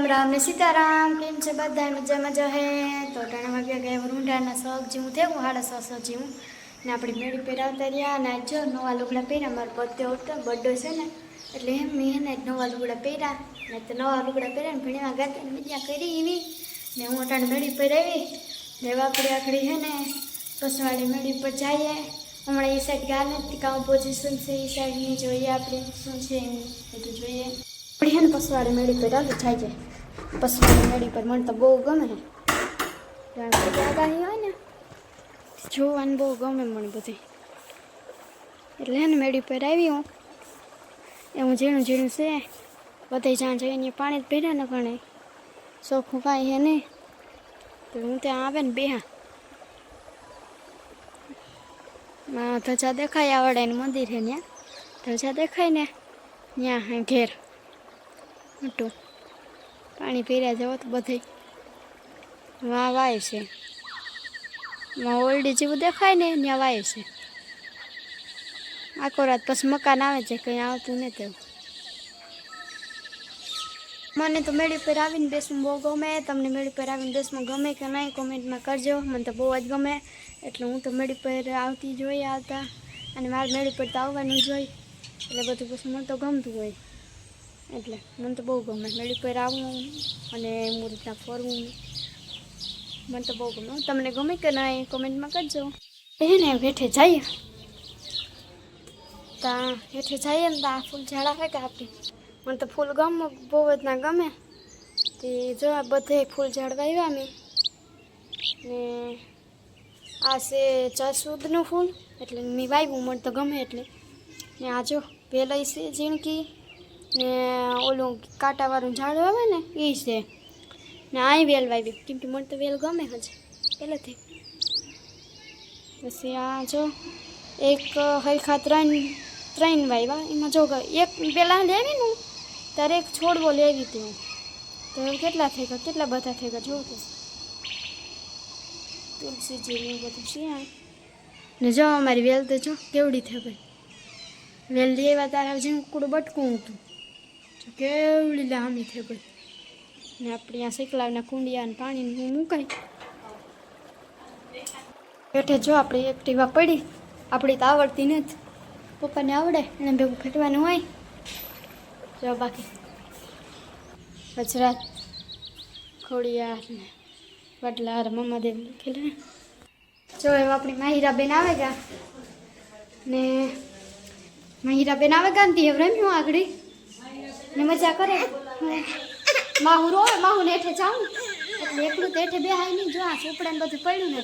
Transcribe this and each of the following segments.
રામ રામ ને સીતારામ, કેમ છે બધા મજા મજા હે, તો ટાણા વાગ્યા ગયા રૂંઢાના શોખ જેવું થયું સાડા છસો જેવું. ને આપણી મેળી પહેરાવતા રહ્યા અને આજ જો નવા લુગડા પહેર્યા, મારો બર્થડે હતો બર્થડે છે ને, એટલે એમ મેં હે ને આજ નવા લુગડા પહેર્યા. ને તો નવા લુગડા પહેર્યા ને ભણીમાં ગાતા ને મજા કરી એવી. ને હું અટાણે મેળી પહેરાવી ને વાકડી આકડી હે ને પસવાળી મેળી પર જઈએ. હમણાં એ સાઈડ ગયા નથી કામ પોઝિશન છે એ સાઈડની જોઈએ આપણે, શું છે એમ બધું જોઈએ. આપણી હે ને પસવાળી મેળી પર ચાલુ છે મેળી પર મને તો બહુ ગમે આગાહી હોય ને, જોવાનું બહુ ગમે મને બધી. એટલે હે ને મેળી પર આવી હું. એવું ઝીણું ઝીણું છે. બધે જ્યાં જઈને પાણી જ ભેડા ને ગણે ચોખ્ખું કાંઈ હે નહીં. તો હું ત્યાં આવે ને બેહા. માં ધજા દેખાય આવડે ને મંદિર છે ત્યાં ધજા દેખાય ને ત્યાં હે ઘેર. મોટું. પાણી પીર્યા જવો તો બધે વાં વાય છે. માં ઓરડી જેવું દેખાય ને ત્યાં વાય છે. આખો રાત પછી મકાન આવે છે, કંઈ આવતું નથી તેવું મને તો મેળી પર આવીને બેસવું બહુ ગમે, તમને મેળી પર આવીને બેસવું ગમે કે નહીં કોમેન્ટમાં કરજો. મને તો બહુ જ ગમે, એટલે હું તો મેળી પર આવતી જોઈ આવતા. અને મારે મેળી પર તો આવવાનું જ હોય. એટલે બધું પછી મને તો ગમતું હોય. એટલે મને તો બહુ ગમે. મેળી પર આવવું અને હું રીતના ફરવું. મને તો બહુ ગમે. તમને ગમે કે ના એ કોમેન્ટમાં કરજો એ ને હેઠે જઈએ. ત્યાં હેઠે જઈએ ને ત્યાં ફૂલ ઝાડ આવે કે આપણી. મને તો ફૂલ ગમે બહુ જ ના ગમે. તે જો આ બધે ફૂલ ઝાડ વાવ્યા મેં ને આ છે ચસુદનું ફૂલ. એટલે મેં વાવ્યું મને તો ગમે એટલે. ને આ જો વેલાઈ છે ઝીણકી. ને ઓલું કાંટાવાળું ઝાડ આવે ને, એ છે. ને આ વેલ વાવી. કેમ કે મને તો વેલ ગમે હજી. પહેલેથી. પછી આ જો, એક હરખા ત્રણ ત્રણ વાવ્યા. એમાં જો એક પહેલાં લેવી ને ત્યારે એક છોડવો લેવી હતી તો કેટલા થઈ ગયા? કેટલા બધા થઈ ગયા? જોવું તો. તુલસીજી ને બધું છે. ને જો અમારી વેલ તો જો કેવડી થઈ ગઈ. વેલ લેવા તારા ઝીણકુડું બટકું હતું. જો કેવડી લાંબી થઈ ગઈ. ને આપણે આ શેકલાવના કુંડિયા અને પાણી મૂકાય એટલે જો આપણે એક્ટિવા પડી. આપણી તો આવડતી નથી. પપ્પાને આવડે, એને ભેગું ફેટવાનું હોય. જો બાકી. ગુજરાત ખોડિયાર ને વડલાર મમ્માદેવ લખેલા જો એવા આપણી માહિરાબેન આવે ગયા ને માહિરાબેન આવે ગયા ને તે રમ્યું આગળ. ને મજા કરે? માહુ રોવે માહુ ને એઠે જાઉં. એટલે એકલું તો એઠે બે હાઈ નહીં. જો આ ચોપડા ને બધું પડ્યું ને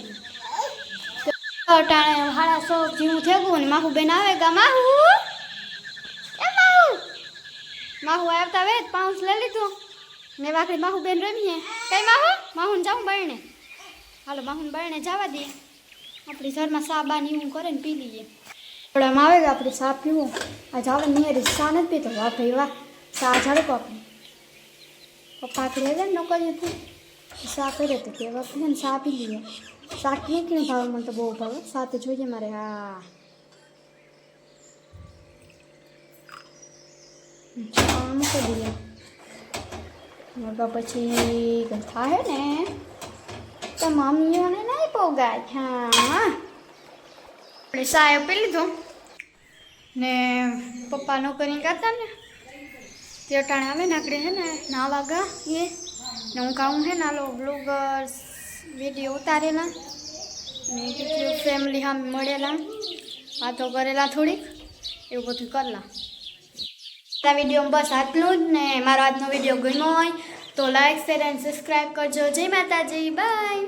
ટાણે હાડા સો જેવું થેગું ને માહુ બેન આવે ગા, માહુ! એ માહુ! માહુ આવતા વેત પાઉસ લઈ લીધું. ને વાકડી માહુ બેન રમીએ. કઈ માહુ? માહુન જાઉં બળને હાલો, માહુન બળને જવા દઈએ આપણી ઘરમાં સા બાની એવું કરે ને પી લઈએ. થોડામાં આવે આપણે સા પીવું? આ જાવે નિયરી સા નથી પીતો. વાહ ભાઈ, વાહ. સા ઝડકો આપણે પપ્પા આપણે હવે ન કરીએ તો સા કરે તો કે વખતે ને સા પી લઈએ શાક કે કે ભાવે, મને તો બહુ ભાવે. સાથે જોઈએ મારે, હા. મૂકી દઈએ મોટા પછી હે ને? તો મમ્મીઓને નહીં પોગાય. હા આપણે સાહેબ પી લીધો. ને પપ્પા નોકરી કરતા ને? તે અટાણે આવે ને આપણે હે ને નાવા ગા એ, ને હું કહું હે ને લો બ્લોગર્સ વીડિયો ઉતારેલા. ને કેટલી ફેમિલી હા મળેલા. વાતો કરેલા થોડીક, એવું બધું કરેલા. આ વીડિયો બસ આટલું જ ને, મારો આજનો વીડિયો ગમ્યો હોય તો લાઈક શેર એન્ડ સબસ્ક્રાઈબ કરજો. જય માતાજી બાય